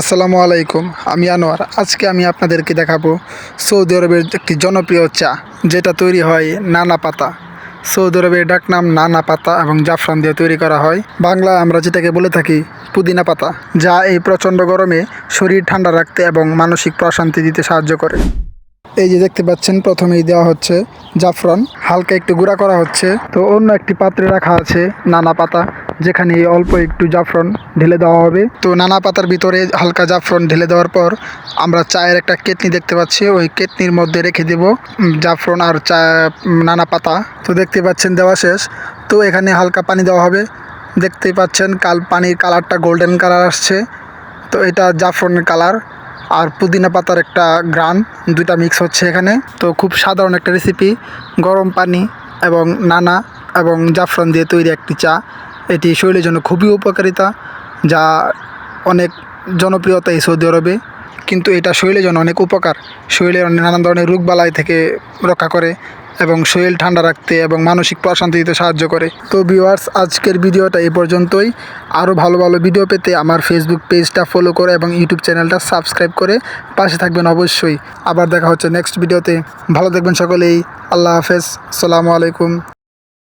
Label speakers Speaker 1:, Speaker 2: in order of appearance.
Speaker 1: আসসালামু আলাইকুম, আমি আনোয়ার। আজকে আমি আপনাদেরকে দেখাবো সৌদি আরবের একটি জনপ্রিয় চা, যেটা তৈরি হয় নানা পাতা। সৌদি আরবের ডাকনাম নানা পাতা এবং জাফরান দিয়ে তৈরি করা হয়। বাংলায় আমরা যেটাকে বলে থাকি পুদিনা পাতা, যা এই প্রচণ্ড গরমে শরীর ঠান্ডা রাখতে এবং মানসিক প্রশান্তি দিতে সাহায্য করে। এই যে দেখতে পাচ্ছেন, প্রথমেই দেওয়া হচ্ছে জাফরান, হালকা একটু গুঁড়া করা হচ্ছে। তো অন্য একটি পাত্রে রাখা আছে নানা পাতা। যেখানে অল্প একটু জাফরন ঢেলে দেওয়া হবে। তো নানা পাতার ভিতরে হালকা জাফরন ঢেলে দেওয়ার পর আমরা চায়ের একটা কেতনি দেখতে পাচ্ছি। ওই কেতনির মধ্যে রেখে দেব জাফরন আর চা নানা পাতা। তো দেখতে পাচ্ছেন দেওয়া শেষ। তো এখানে হালকা পানি দেওয়া হবে। দেখতেই পাচ্ছেন কাল পানির কালারটা গোল্ডেন কালার আসছে। তো এটা জাফরনের কালার আর পুদিনা পাতার একটা গ্রান দুইটা মিক্স হচ্ছে এখানে। তো খুব সাধারণ একটা রেসিপি গরম পানি এবং নানা এবং জাফরান দিয়ে তৈরি একটি চা। এটি শরীরের জন্য খুবই উপকারিতা, যা অনেক জনপ্রিয়তা এই সৌদি আরবে। কিন্তু এটা শরীরের জন্য অনেক উপকার। শরীরের নানান ধরনের রোগবালাই থেকে রক্ষা করে এবং শরীর ঠান্ডা রাখতে এবং মানসিক প্রশান্তি দিতে সাহায্য করে। তো ভিউয়ার্স আজকের ভিডিওটা এ পর্যন্তই। আরও ভালো ভালো ভিডিও পেতে আমার ফেসবুক পেজটা ফলো করে এবং ইউটিউব চ্যানেলটা সাবস্ক্রাইব করে পাশে থাকবেন অবশ্যই। আবার দেখা হচ্ছে নেক্সট ভিডিওতে ভালো থাকবেন সকলেই। আল্লাহ হাফেজ। আসসালামু আলাইকুম।